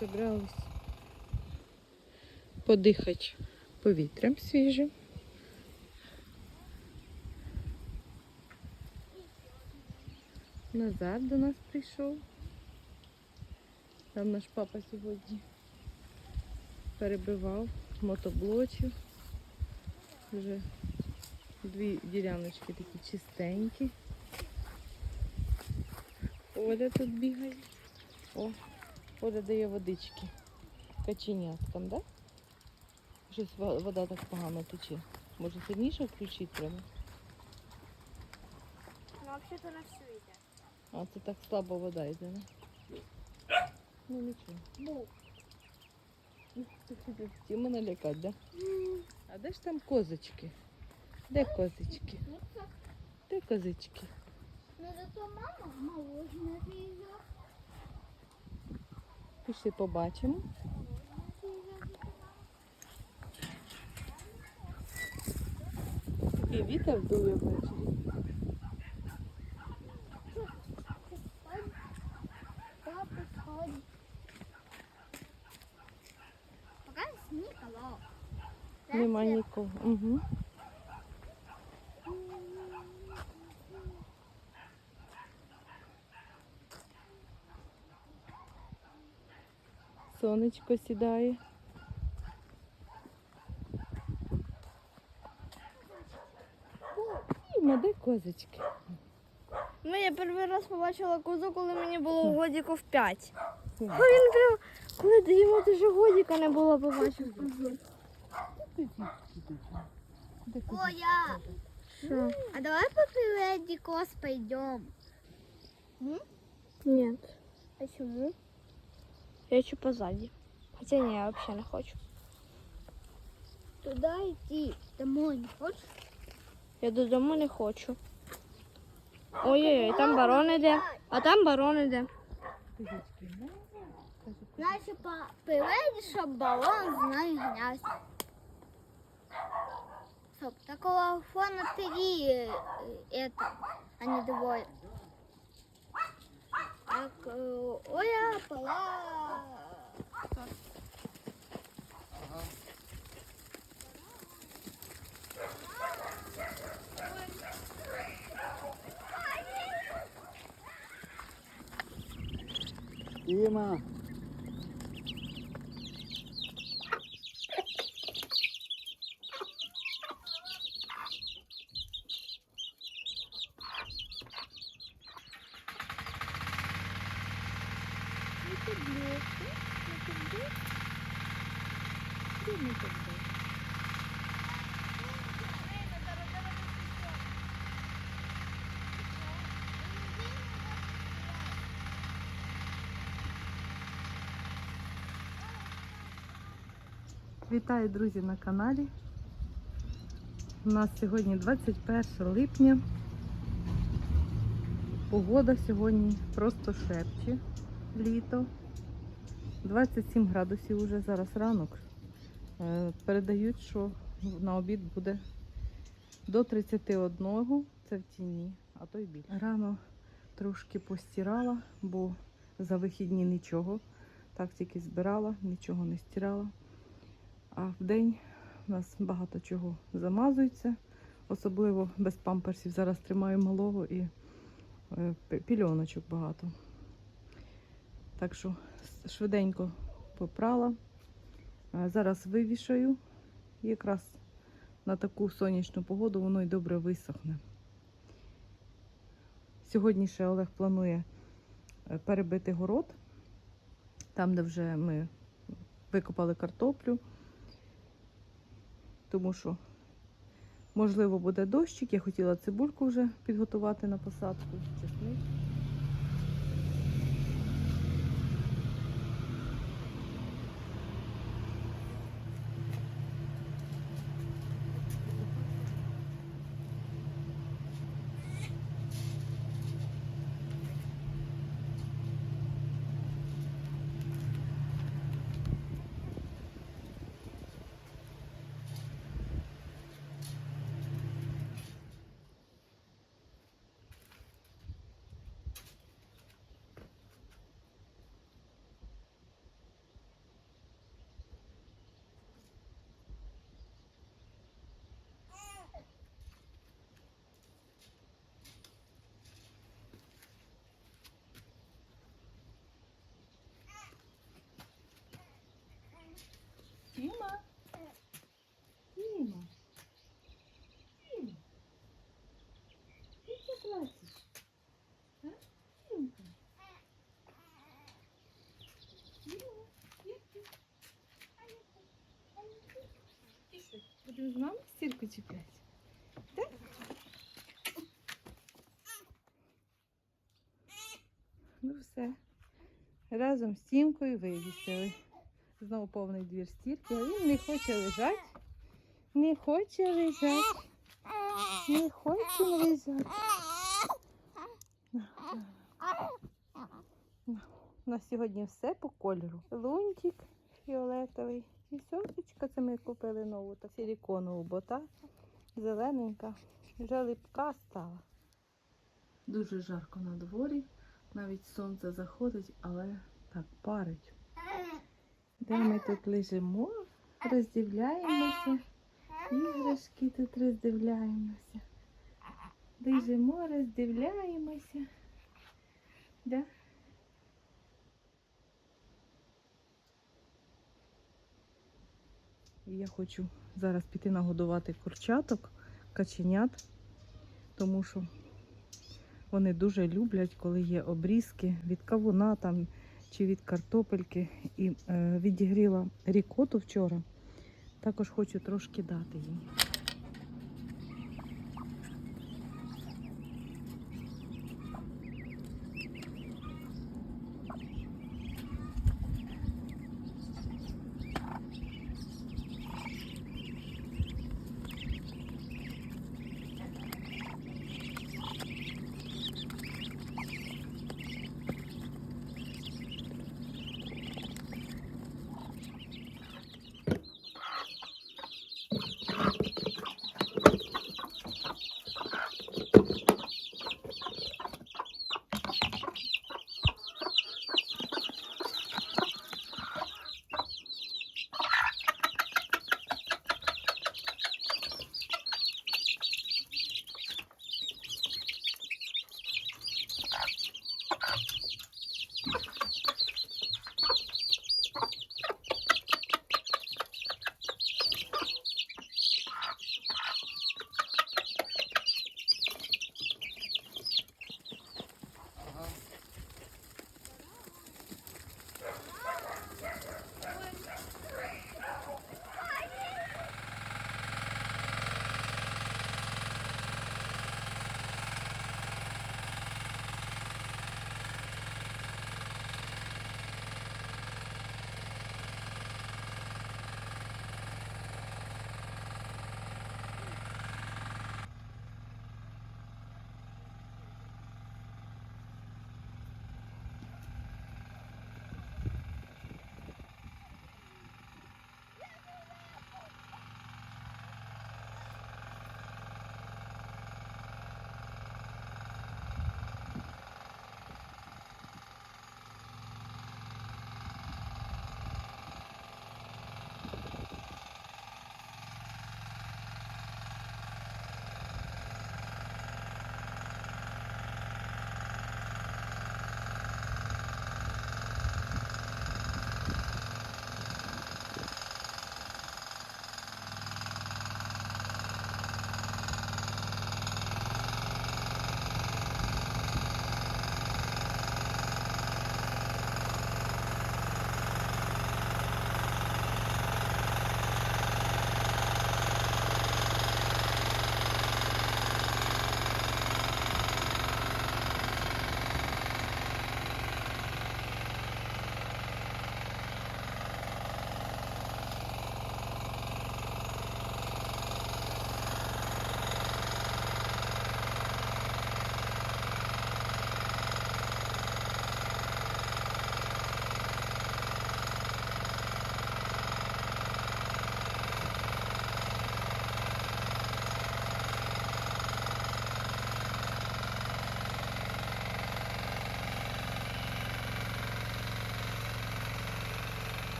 Зібрались подихати повітрям свіжим. Назар до нас прийшов. Там наш папа сьогодні перебивав мотоблочів. Вже дві діляночки такі чистенькі. Оля тут бігає. О, Оля дає водички каченяткам, да? Щось вода так погано тече. Може сильніше включити треба? Ну, вообще-то на все йде. А це так слабо вода йде, да? Ну нічого. Бу. Тіма налякати, да? А де ж там козочки? Де козочки? Ну, Де козочки? ну, зато мама молочна різа. Пішли побачимо. Такий вітер дує ввечері. Нема нікого. Угу. Сонечко сідає. Іма, де козочки? Ну, я перший раз побачила козу, коли мені було годиків 5. Ні. А він прям, коли йому дуже годика не було, побачив козу. Оля, Що? а давай по Дикос пойдем. Нет, Почему? Я хочу позади. Хотя не, я вообще не хочу. Туда идти. Домой не хочешь? Я додому не хочу. Ой-ой-ой, там барон іде. А там барон іде. По приведи, щоб балон з нею гнявся. Стоп, такого фона три э, это, а не двое. Так, э, Оля, пола. Іма. Вітаю, друзі, на каналі. У нас сьогодні 21 липня. Погода сьогодні просто шепче літо. 27 градусів уже зараз ранок. Е, Передають, що на обід буде до 31, це в тіні, а то й більше. Рано трошки постирала, бо за вихідні нічого. Так тільки збирала, нічого не стирала. А в день у нас багато чого замазується, особливо без памперсів. Зараз тримаю малого і е, пільоночок багато. Так що швиденько попрала. Зараз вивішаю. І якраз на таку сонячну погоду воно й добре висохне. Сьогодні ще Олег планує е, перебити город, там, де вже ми викопали картоплю, тому що, можливо, буде дощик. Я хотіла цибульку вже підготувати на посадку. Чіпляти. Так? Ну все. Разом з Тімкою вивісили. Знову повний двір стірки, а він не хоче лежати. Не хоче лежати. Не хоче лежати. На сьогодні все по кольору. Лунтик фіолетовий. І сьомочка, це ми купили нову та силіконову бота. Зелененька. Вже липка стала. Дуже жарко на дворі. Навіть сонце заходить, але так парить. Де ми тут лежимо, роздивляємося. Іграшки тут роздивляємося. Лежимо, роздивляємося. Да? І я хочу зараз піти нагодувати курчаток, каченят, тому що вони дуже люблять, коли є обрізки від кавуна там чи від картопельки. І е, відігріла рікоту вчора. Також хочу трошки дати їм. you